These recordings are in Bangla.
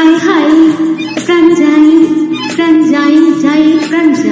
ใครใครันใจ กันใจใจกันใจ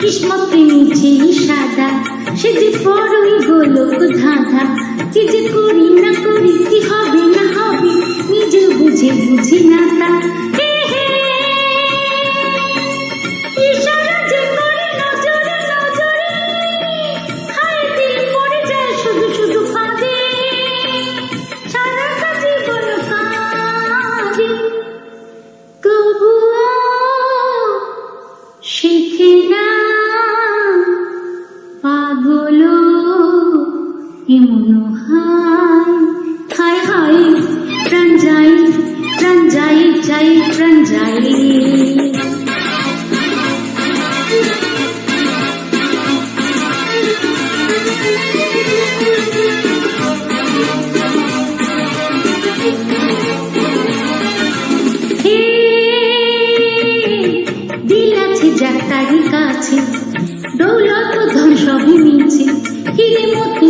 কিসমত নিচে সাদা, সে যে পরই গোলক ধাঁধা, কি যে করি না করি, কি হবে না হবে, নিজে বুঝে বুঝি না তা। দৌলত ধন সবই মিলছে হিরে মতি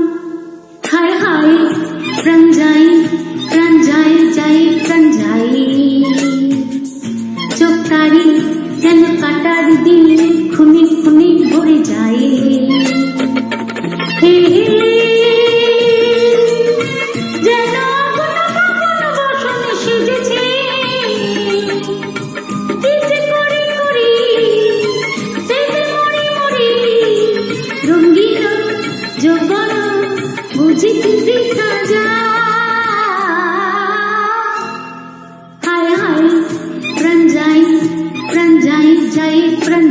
প্রাণ যাই প্রাণ যাই যাই প্রাণ যাই চোখ তারি যেন কাটার দিল খুনে খুনে ভরে যায়। হে হে, যেন আগুন আগুন বসনে সেজেছে। কি যে করি করি সেজে মরি মরি রঙ্গিন যৌবন বুঝি কি বৃথা যায় হায় হায় প্রাণ যাই প্রাণ